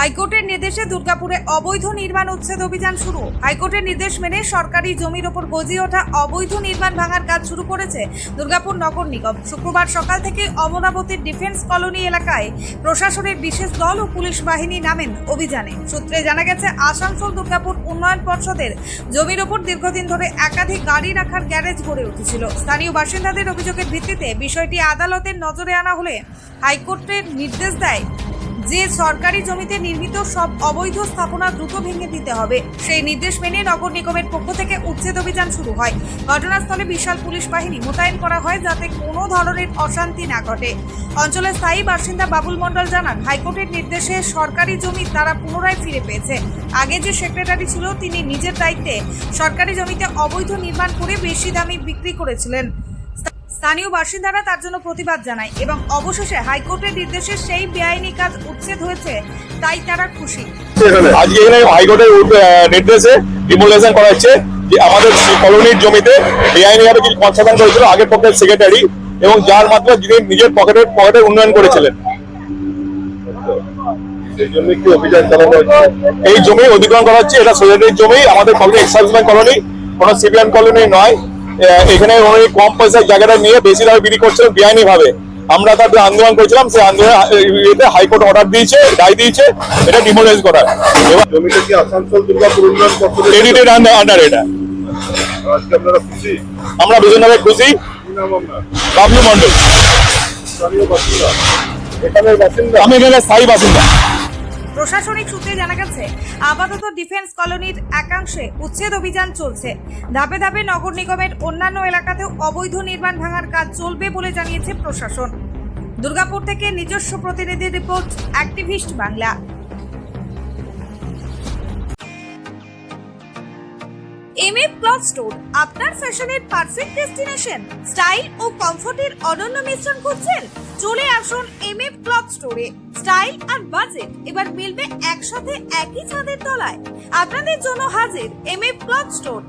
হাইকোর্টের নির্দেশে দুর্গাপুরে অবৈধ নির্মাণ উচ্ছেদ অভিযান শুরু। হাইকোর্টের নির্দেশ মেনে সরকারি জমির ওপর গজিয়ে ওঠা অবৈধ নির্মাণ ভাঙার কাজ শুরু করেছে দুর্গাপুর নগর নিগম। শুক্রবার সকাল থেকে অমরাবতীর ডিফেন্স কলোনি এলাকায় প্রশাসনের বিশেষ দল ও পুলিশ বাহিনী নামেন অভিযানে। সূত্রে জানা গেছে, আসানসোল দুর্গাপুর উন্নয়ন পর্ষদের জমির ওপর দীর্ঘদিন ধরে একাধিক গাড়ি রাখার গ্যারেজ গড়ে উঠেছিল। স্থানীয় বাসিন্দাদের অভিযোগের ভিত্তিতে বিষয়টি আদালতের নজরে আনা হলে হাইকোর্টের নির্দেশ দেয় যে সরকারি জমিতে নির্মিত সব অবৈধ স্থাপনা দ্রুত ভেঙে দিতে হবে, সেই নির্দেশ মেনে নগর নিগমের পক্ষ থেকে উচ্ছেদ অভিযান শুরু হয়। ঘটনাস্থলে বিশাল পুলিশ বাহিনী মোতায়েন করা হয় যাতে কোনো ধরনের অশান্তি না ঘটে। অঞ্চলের স্থায়ী বাসিন্দা বাবুল মণ্ডল জানান, হাইকোর্টের নির্দেশে সরকারি জমি তারা পুনরায় ফিরে পেয়েছে। আগে যে সেক্রেটারি ছিল, তিনি নিজের দায়িত্বে সরকারি জমিতে অবৈধ নির্মাণ করে বেশি দামে বিক্রি করেছিলেন। স্থানীয় বাসিন্দারা তার জন্য প্রতিবাদ জানায় এবং অবশেষে হাইকোর্টের নির্দেশে সেই বেআইনি কাজ উচ্ছেদ হয়েছে তাই তারা খুশি। আজকে এখানে হাইকোর্টের নির্দেশে ডিমোলেশন করা হচ্ছে যে আমাদের কলোনির জমিতে বেআইনিভাবে কিছু কনস্ট্রাকশন করেছিল আগের পক্ষের সেক্রেটারি এবং যার মাধ্যমে যিনি নিজের পকেটের পকেটের উন্নয়ন করেছিলেন। সেই জন্য কি অভিযান এই জমি অধিগ্রহণ করা হচ্ছে এটা সোসাইটির জমি আমাদের কলোনি এক্সাইজমেন্ট কলোনি কোনো সিভিয়ান কলোনি নয়। এখানে উনি কম পয়সার জায়গাটা নিয়ে বেশি দামে বিক্রি করছিলেন বেআইনি ভাবে আমরা তাদের আন্দোলন করেছিলাম সেই আন্দোলন হাইকোর্ট অর্ডার দিয়েছে রায় দিয়েছে এটা ডিমোলাইজ করার। এবার জমিটা কি আসানসোল দুর্গাপুর উন্নয়ন ক্রেডিটেড আন্ডার এটা? আমরা ভীষণভাবে খুশি। বাবলু মন্ডল আমি এখানে স্থায়ী বাসিন্দা। প্রশাসনিক সূত্রে জানা গেছে, আপাতত ডিফেন্স কলোনির একাংশে উচ্ছেদ অভিযান চলছে। ধাপে ধাপে নগর নিগমের অন্যান্য এলাকাতেও অবৈধ নির্মাণ ভাঙার কাজ চলবে বলে জানিয়েছে প্রশাসন। দুর্গাপুর থেকে নিজস্ব প্রতিনিধি report, activist Bangla. M A store, আপনার ফ্যাশনের পারফেক্ট ডেস্টিনেশন স্টাইল ও কমফোর্টের অনন্য মিশ্রণ খুঁজছেন? চলে আসুন এম এফ ক্লথ স্টোরে স্টাইল আর বাজেট এবার মিলবে একসাথে একই ছাদের তলায়। আপনাদের জন্য হাজির এম এফ ক্লথ স্টোর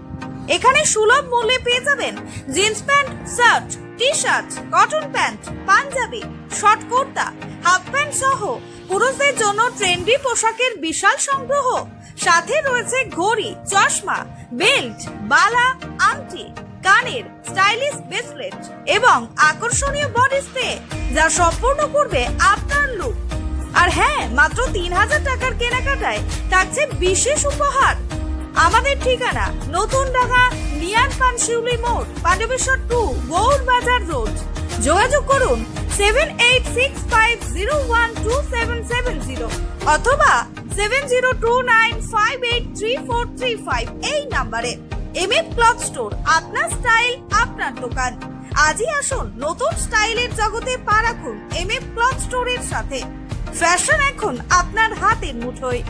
এখানে সুলভ মূল্যে পেয়ে যাবেন jeans pant shirt T shirt cotton pant panjabi short kurta half pant সহ পুরুষদের জন্য ট্রেন্ডি পোশাকের বিশাল সংগ্রহ। সাথে রয়েছে ঘড়ি, চশমা, বেল্ট, বালা, আংটি, কানের, স্টাইলিশ ব্রেসলেট এবং আকর্ষণীয় বডি স্প্রে যা সম্পূর্ণ করবে আপনার লুক আর হ্যাঁ মাত্র তিন হাজার টাকার কেনাকাটায় থাকছে বিশেষ উপহার। আমাদের ঠিকানা নতুন ঢাকা নিয়ান পান শিউলি মোড়, পাণ্ডবেশ্বর টু গৌর বাজার রোড। যোগাযোগ করুন seven eight six five zero one two seven seven zero অথবা seven zero two nine five eight three four three five এই নাম্বারে এম এফ ক্লথ স্টোর আপনার স্টাইল আপনার দোকান। আজই আসুন নতুন স্টাইলের জগতে পা রাখুন এম এফ ক্লথ স্টোরের সাথে। ফ্যাশন এখন আপনার হাতের মুঠোয়।